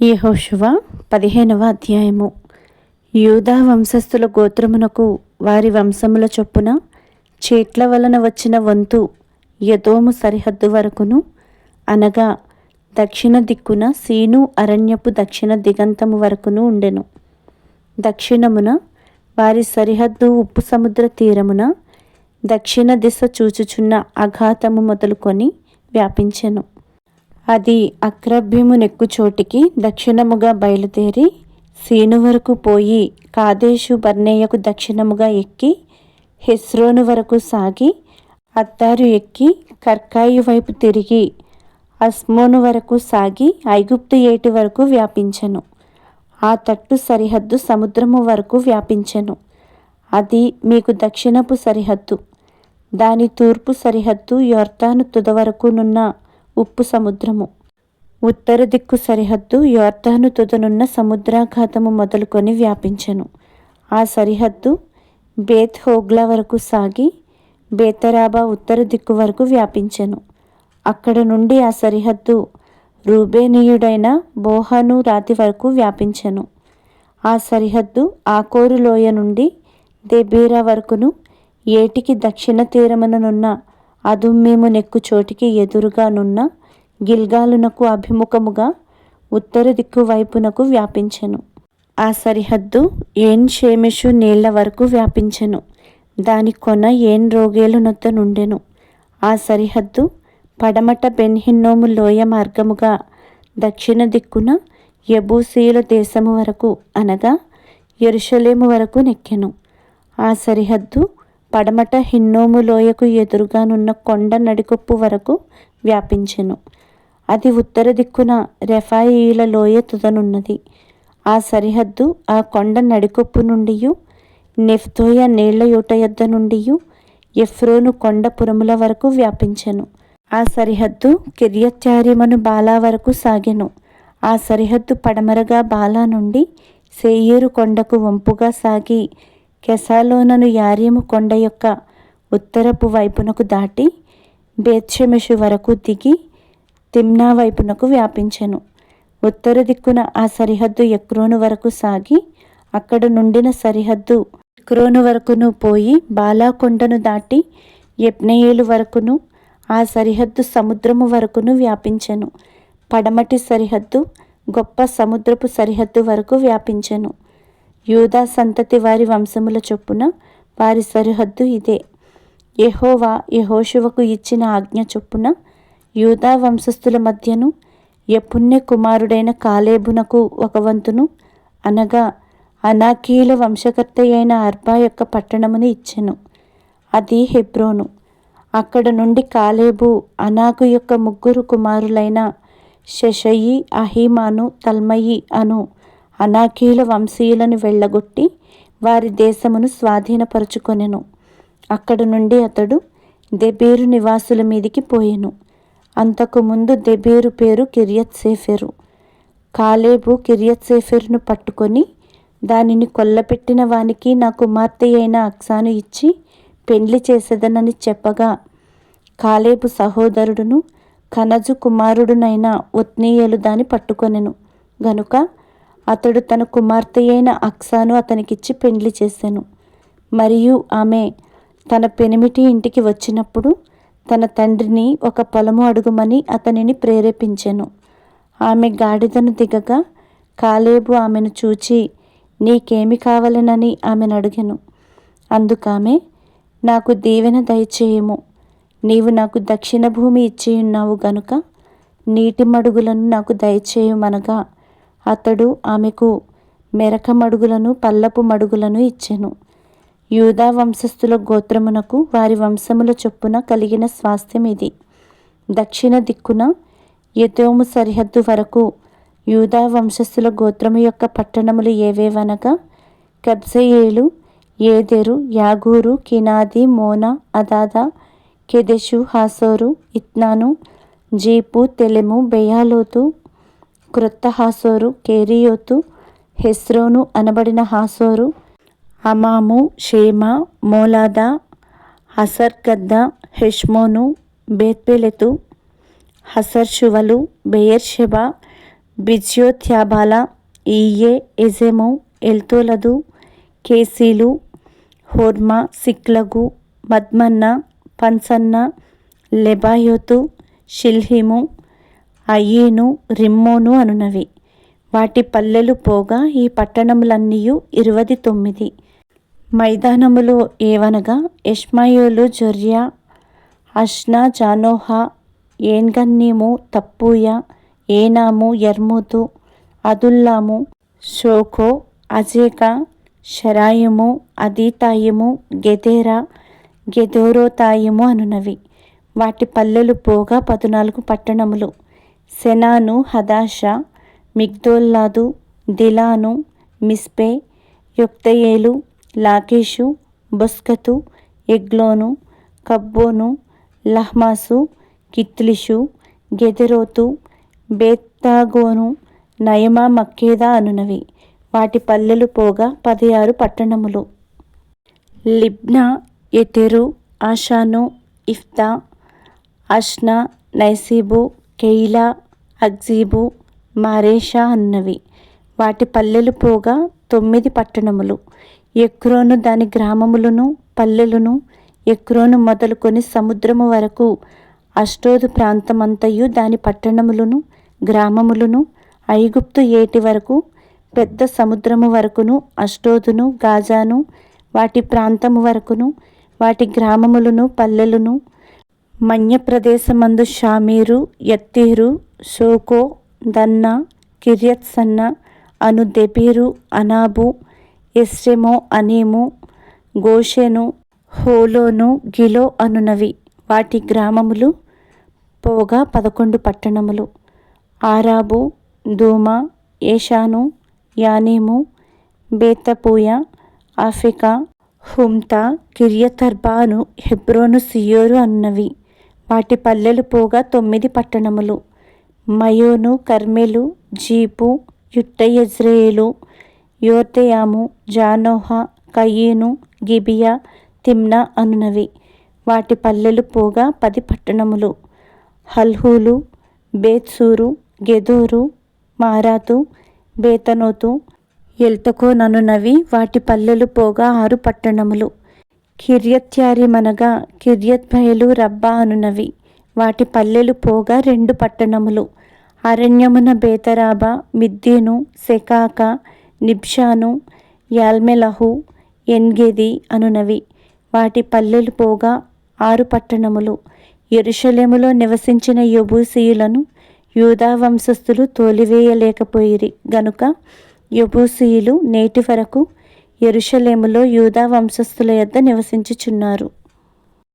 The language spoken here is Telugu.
యహోశువ పదిహేనవ అధ్యాయము. యూదా వంశస్థుల గోత్రమునకు వారి వంశముల చొప్పున చేట్ల వలన వచ్చిన వంతు యదోము సరిహద్దు వరకును అనగా దక్షిణ దిక్కున సీను అరణ్యపు దక్షిణ దిగంతము వరకును ఉండెను. దక్షిణమున వారి సరిహద్దు ఉప్పు సముద్ర తీరమున దక్షిణ దిశ చూచుచున్న అఘాతము మొదలుకొని వ్యాపించెను. అది అక్రభ్యము నెక్కు చోటికి దక్షిణముగా బయలుదేరి సీను వరకు పోయి కాదేశు బర్నేయకు దక్షిణముగా ఎక్కి హెస్రోను వరకు సాగి అత్తారు ఎక్కి కర్కాయి వైపు తిరిగి అస్మోను వరకు సాగి ఐగుప్తు ఏటి వరకు వ్యాపించెను. ఆ తట్టు సరిహద్దు సముద్రము వరకు వ్యాపించెను. అది మీకు దక్షిణపు సరిహద్దు. దాని తూర్పు సరిహద్దు యొర్తాను తుద వరకునున్న ఉప్పు సముద్రము. ఉత్తర దిక్కు సరిహద్దు యోర్ధాను తుదనున్న సముద్రాఘాతము మొదలుకొని వ్యాపించెను. ఆ సరిహద్దు బేత్ హోగ్లా వరకు సాగి బేతరాబా ఉత్తర దిక్కు వరకు వ్యాపించెను. అక్కడ నుండి ఆ సరిహద్దు రూబేనీయుడైన బోహాను రాతి వరకు వ్యాపించెను. ఆ సరిహద్దు ఆకోరు లోయ నుండి దెబీరా వరకును ఏటికి దక్షిణ తీరముననున్న అదుమ్మేము నెక్కు చోటికి ఎదురుగా నున్న గిల్గాలునకు అభిముఖముగా ఉత్తర దిక్కు వైపునకు వ్యాపించెను. ఆ సరిహద్దు ఏన్ షేమిషు నీళ్ళ వరకు వ్యాపించెను. దాని కొన ఏన్ రోగేలునొద్ద నుండెను. ఆ సరిహద్దు పడమట బెన్హిన్నోము లోయ మార్గముగా దక్షిణ దిక్కున యబూసీయుల దేశము వరకు అనగా ఎరుషలేము వరకు నెక్కెను. ఆ సరిహద్దు పడమట హిన్నోము లోయకు ఎదురుగానున్న కొండ నడికొప్పు వరకు వ్యాపించెను. అది ఉత్తర దిక్కున రెఫాయిల లోయ తుదనున్నది. ఆ సరిహద్దు ఆ కొండ నడికొప్పు నుండి నెఫ్తోయ నీళ్ళ యూట యొద్ద నుండి ఎఫ్రోను కొండ పురముల వరకు వ్యాపించెను. ఆ సరిహద్దు కిర్యత్యారిమను బాలా వరకు సాగెను. ఆ సరిహద్దు పడమరగా బాలా నుండి సేయేరు కొండకు వంపుగా సాగి కెసాలోనను యారీము కొండ యొక్క ఉత్తరపు వైపునకు దాటి బేత్షెమెషు వరకు దిగి తిమ్నా వైపునకు వ్యాపించెను. ఉత్తర దిక్కున ఆ సరిహద్దు ఎక్రోను వరకు సాగి అక్కడ నుండిన సరిహద్దు ఎక్రోను వరకును పోయి బాలా కొండను దాటి యప్నయేలు వరకును ఆ సరిహద్దు సముద్రము వరకును వ్యాపించెను. పడమటి సరిహద్దు గొప్ప సముద్రపు సరిహద్దు వరకు వ్యాపించెను. యూదా సంతతి వారి వంశముల చొప్పున వారి సరిహద్దు ఇదే. యహోవా యెహోషువకు ఇచ్చిన ఆజ్ఞ చొప్పున యూదా వంశస్థుల మధ్యను యపుణ్య కుమారుడైన కాలేబునకు ఒక వంతును అనగా అనాకీల వంశకర్త అయిన అర్బా యొక్క పట్టణమును ఇచ్చెను. అది హెబ్రోను. అక్కడ నుండి కాలేబు అనాకు యొక్క ముగ్గురు కుమారులైన షషయి అహీమాను తల్మయి అను అనాకీల వంశీయులను వెళ్ళగొట్టి వారి దేశమును స్వాధీనపరుచుకొనెను. అక్కడ నుండి అతడు దెబేరు నివాసుల మీదికి పోయెను. అంతకు ముందు దెబేరు పేరు కిరియత్ సేఫెరు కాలేబు కిరియత్ సేఫెరును పట్టుకొని దానిని కొల్లపెట్టిన వానికి నా కుమార్తె అయిన అక్సాను ఇచ్చి పెండ్లి చేసేదనని చెప్పగా కాలేబు సహోదరుడును కనజు కుమారుడునైన ఒత్నీయలు దాని పట్టుకొనెను. గనుక అతడు తన కుమార్తె అయిన అక్సాను అతనికిచ్చి పెండ్లి చేశాను మరియు ఆమె తన పెనిమిటి ఇంటికి వచ్చినప్పుడు తన తండ్రిని ఒక పొలము అడుగుమని అతనిని ప్రేరేపించాను. ఆమె గాడిదను దిగగా కాలేబు ఆమెను చూచి నీకేమి కావాలనని? ఆమెను అడిగాను. అందుకామె నాకు దీవెన దయచేయము. నీవు నాకు దక్షిణ భూమి ఇచ్చియున్నావు గనుక నీటి మడుగులను నాకు దయచేయమనగా అతడు ఆమెకు మెరక మడుగులను పల్లపు మడుగులను ఇచ్చెను. యూదా వంశస్థుల గోత్రమునకు వారి వంశముల చొప్పున కలిగిన స్వాస్థ్యం ఇది. దక్షిణ దిక్కున యతోము సరిహద్దు వరకు యూదా వంశస్థుల గోత్రము యొక్క పట్టణములు ఏవేవనగా కబ్జయేలు ఏదెరు యాగూరు కినాది మోనా అదాదా కెదెషు హాసోరు ఇత్నాను జీపు తెలెము బెయాలోతు క్రొత్త హాసోరు కేరియోతు హెస్రోను అనబడిన హాసోరు అమాము షేమ మోలాదా హసర్గద్ద హెష్మోను బేత్పెలెతు హసర్షువలు బెయర్షెబ బిజ్యోత్యాబాల ఈయే ఎజెము ఎల్తోలదు కేసీలు హోర్మ సిక్లగు మద్మన్న పన్సన్న లెబాయోతు షిల్హిము అయ్యేను రిమ్మోను అనునవి. వాటి పల్లెలు పోగా ఈ పట్టణములన్నీయు ఇరవది తొమ్మిది మైదానములు ఏవనగా ఎష్మాయోలు జొర్యా అష్నా జానోహా ఏన్గన్నీము తప్పూయ ఏనాము ఎర్మూతు అదుల్లాము షోకో అజేక షరాయము అదీతాయము గెదేరా గెదోరోతాయము అనునవి. వాటి పల్లెలు పోగా పద్నాలుగు పట్టణములు. సెనాను హదాషా మిగ్దోల్లాదు దిలాను మిస్పే యొక్తయేలు లాకేషు బొస్కతు ఎగ్లోను కబ్బోను లహ్మాసు కిత్లిషు గెదెరోతు బేత్తాగోను నయమా మక్కేదా అనునవి. వాటి పల్లెలు పోగా పదిహారు పట్టణములు. లిబ్నా Ether Ashan Ifta Ashna నైసీబు కెయిలా అగ్జీబు Mareshah అన్నవి. వాటి పల్లెలు పోగా తొమ్మిది పట్టణములు. ఎక్రోను దాని గ్రామములను పల్లెలను ఎక్రోను మొదలుకొని సముద్రము వరకు అష్టోదు ప్రాంతమంతయు దాని పట్టణములను గ్రామములను ఐగుప్తు ఏటి వరకు పెద్ద సముద్రము వరకును అష్టోదును గాజాను వాటి ప్రాంతము వరకును వాటి గ్రామములను పల్లెలను మన్య ప్రదేశమందు షామీరు యత్తీరు షోకో దన్నా కిర్యత్సన్న అను దెబీరు అనాబు ఎస్రెమో అనేము గోషెను హోలోను గిలో అనునవి. వాటి గ్రామములు పోగా పదకొండు పట్టణములు. ఆరాబు దూమ ఏషాను యానేము బేతపూయ ఆఫికా హుమ్తా కిర్యతర్బాను హెబ్రోను సియోరు అన్నవి. వాటి పల్లెలు పోగా తొమ్మిది పట్టణములు. మయోను కర్మెలు జీపు యుట్టయజ్రేలు యోర్తయాము జానోహ కయీను గిబియా తిమ్నా అనునవి. వాటి పల్లెలు పోగా పది పట్టణములు. హల్హూలు బేత్సూరు గెదూరు మారాతు బేతనోతు ఎల్తకోననునవి. వాటి పల్లెలు పోగా ఆరు పట్టణములు. కిర్యత్యారిమనగా కిర్యత్ బయలు రబ్బా అనునవి. వాటి పల్లెలు పోగా రెండు పట్టణములు. అరణ్యమున బేతరాబా మిద్దీను సెకాక నిబ్షాను యాల్మెలహు ఎన్గెది అనునవి. వాటి పల్లెలు పోగా ఆరు పట్టణములు. ఎరుషలేములో నివసించిన యబూసీయులను యూదా వంశస్థులు తోలివేయలేకపోయిరి. గనుక యబూసీయులు నేటి వరకు ఎరుషలేములో యూదా వంశస్థుల యొద్ద నివసించుచున్నారు.